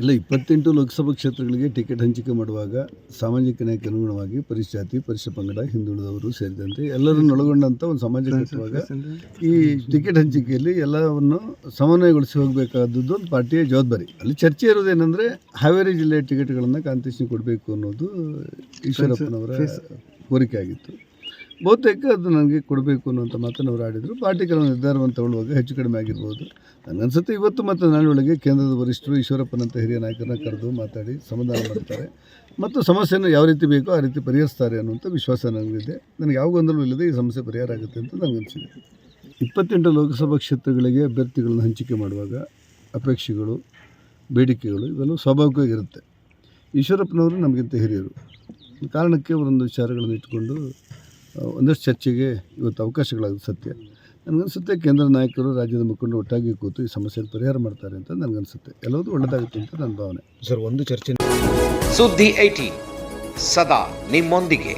ಇಲ್ಲ ಇಪ್ಪತ್ತೆಂಟು ಲೋಕಸಭಾ ಕ್ಷೇತ್ರಗಳಿಗೆ ಟಿಕೆಟ್ ಹಂಚಿಕೆ ಮಾಡುವಾಗ ಸಾಮಾಜಿಕ ನ್ಯಾಯಕ್ಕೆ ಅನುಗುಣವಾಗಿ ಪರಿಶಾತಿ ಪರಿಶ ಪಂಗಡ ಹಿಂದುಳಿದವರು ಸೇರಿದಂತೆ ಎಲ್ಲರನ್ನು ಒಳಗೊಂಡಂಥ ಒಂದು ಸಮಾಜ ಕಟ್ಟುವಾಗ ಈ ಟಿಕೆಟ್ ಹಂಚಿಕೆಯಲ್ಲಿ ಎಲ್ಲವನ್ನು ಸಮನ್ವಯಗೊಳಿಸಿ ಹೋಗಬೇಕಾದದ್ದು ಒಂದು ಪಾರ್ಟಿಯ ಜವಾಬ್ದಾರಿ. ಅಲ್ಲಿ ಚರ್ಚೆ ಇರೋದೇನೆಂದರೆ ಹಾವೇರಿ ಜಿಲ್ಲೆಯ ಟಿಕೆಟ್ಗಳನ್ನು ಕಾಂತೇಶ್ ಕೊಡಬೇಕು ಅನ್ನೋದು ಈಶ್ವರಪ್ಪನವರ ಕೋರಿಕೆ ಆಗಿತ್ತು. ಬಹುತೇಕ ಅದು ನನಗೆ ಕೊಡಬೇಕು ಅನ್ನುವಂಥ ಮಾತನ್ನು ಅವರು ಆಡಿದರು. ಪಾರ್ಟಿ ಕೆಲವು ನಿರ್ಧಾರವನ್ನು ತಗೊಳ್ಳುವಾಗ ಹೆಚ್ಚು ಕಡಿಮೆ ಆಗಿರ್ಬೋದು. ನನಗನ್ಸುತ್ತೆ ಇವತ್ತು ಮತ್ತು ನಾಳೆ ಒಳಗೆ ಕೇಂದ್ರದ ವರಿಷ್ಠರು ಈಶ್ವರಪ್ಪನಂತ ಹಿರಿಯ ನಾಯಕರನ್ನ ಕರೆದು ಮಾತಾಡಿ ಸಮಾಧಾನ ಮಾಡ್ತಾರೆ. ಮತ್ತು ಸಮಸ್ಯೆಯನ್ನು ಯಾವ ರೀತಿ ಬೇಕೋ ಆ ರೀತಿ ಪರಿಹರಿಸ್ತಾರೆ ಅನ್ನುವಂಥ ವಿಶ್ವಾಸ ನನಗಿದೆ. ನನಗೆ ಯಾವ ಗೊಂದಲವೂ ಇಲ್ಲದೆ ಈ ಸಮಸ್ಯೆ ಪರಿಹಾರ ಆಗುತ್ತೆ ಅಂತ ನನಗನ್ಸಿದೆ. ಇಪ್ಪತ್ತೆಂಟು ಲೋಕಸಭಾ ಕ್ಷೇತ್ರಗಳಿಗೆ ಅಭ್ಯರ್ಥಿಗಳನ್ನು ಹಂಚಿಕೆ ಮಾಡುವಾಗ ಅಪೇಕ್ಷೆಗಳು ಬೇಡಿಕೆಗಳು ಇವೆಲ್ಲ ಸ್ವಾಭಾವಿಕವಾಗಿರುತ್ತೆ ಈಶ್ವರಪ್ಪನವರು ನಮಗಿಂತ ಹಿರಿಯರು. ಕಾರಣಕ್ಕೆ ಅವರೊಂದು ವಿಚಾರಗಳನ್ನು ಇಟ್ಕೊಂಡು ಆ, ಒಂದಷ್ಟು ಚರ್ಚೆಗೆ ಇವತ್ತು ಅವಕಾಶಗಳಾಗೋದು ಸತ್ಯ. ನನಗನ್ಸುತ್ತೆ ಕೇಂದ್ರ ನಾಯಕರು ರಾಜ್ಯದ ಮುಖಂಡರು ಒಟ್ಟಾಗಿ ಕೂತು ಈ ಸಮಸ್ಯೆಯನ್ನು ಪರಿಹಾರ ಮಾಡ್ತಾರೆ ಅಂತ ನನಗನ್ಸುತ್ತೆ. ಎಲ್ಲವೂ ಒಳ್ಳೆಯದಾಗುತ್ತೆ ಅಂತ ನನ್ನ ಭಾವನೆ. ಸರ್ ಒಂದು ಚರ್ಚೆ ಸುದ್ದಿ ಐಟಿ ಸದಾ ನಿಮ್ಮೊಂದಿಗೆ.